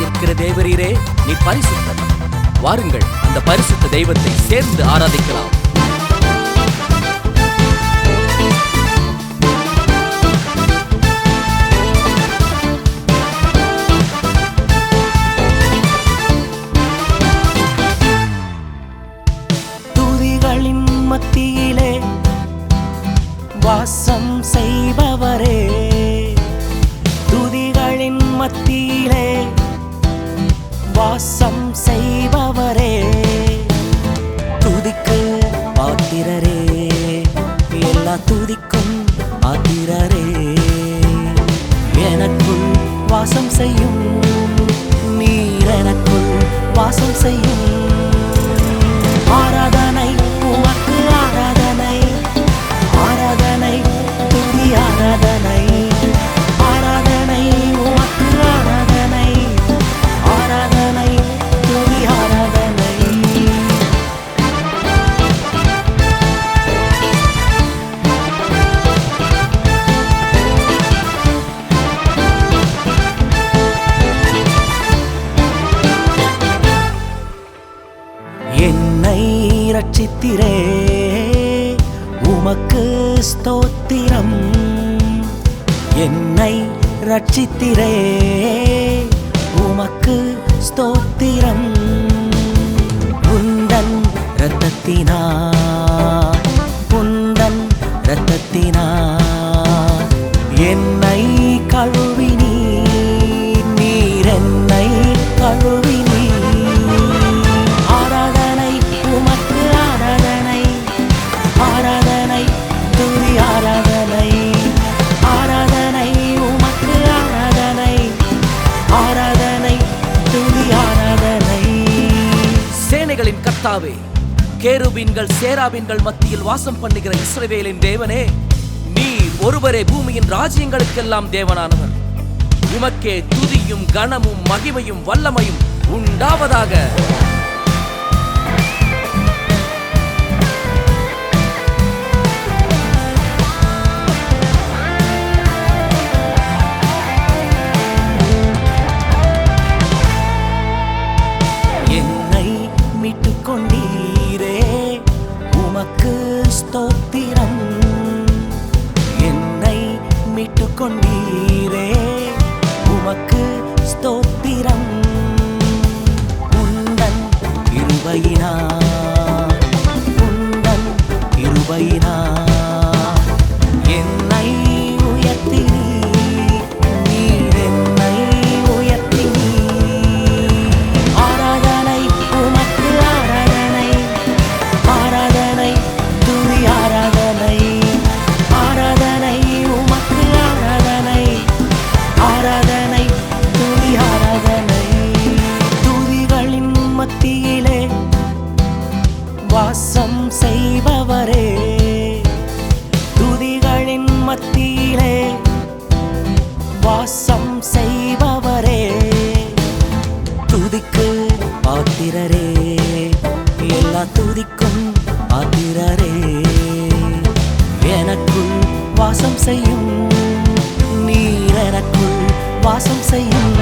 இருக்கிற தேவரீரே நீ பரிசுத்தம் வாருங்கள் அந்த பரிசுத்த தெய்வத்தை சேர்ந்து ஆராதிக்கலாம். துதிகளின் மத்தியிலே வாசம் செய்பவரே மத்தியிலே வாசம் செய்பவரே துதிக்கு பாத்திரரே எல்லா துதிக்கும் பாத்திரரே எனக்குள் வாசம் செய்யும் நீர் எனக்குள் வாசம் செய்யும். ஆராதனை ரட்சித்திரே உமக்கு ஸ்தோத்திரம். என்னை ரட்சித்திரே உமக்கு ஸ்தோத்திரம். உந்தன் ரத்தத்தினா உந்தன் ரத்தத்தினா என்னை கழுவி சேனைகளின் கர்த்தாவே கேருபீன்கள் சேராபீன்கள் மத்தியில் வாசம் பண்ணுகிற இஸ்ரவேலின் தேவனே நீர் ஒருவரே பூமியின் ராஜ்யங்களுக்கெல்லாம் தேவனானவர். உமக்கே துதியும் கனமும் மகிமையும் வல்லமையும் உண்டாவதாக மீட்டுக் கொண்டீரே உமக்கு ஸ்தோத்திரம். வாசம் செய்யும் நீர் எனக்குள் வாசம் செய்யும்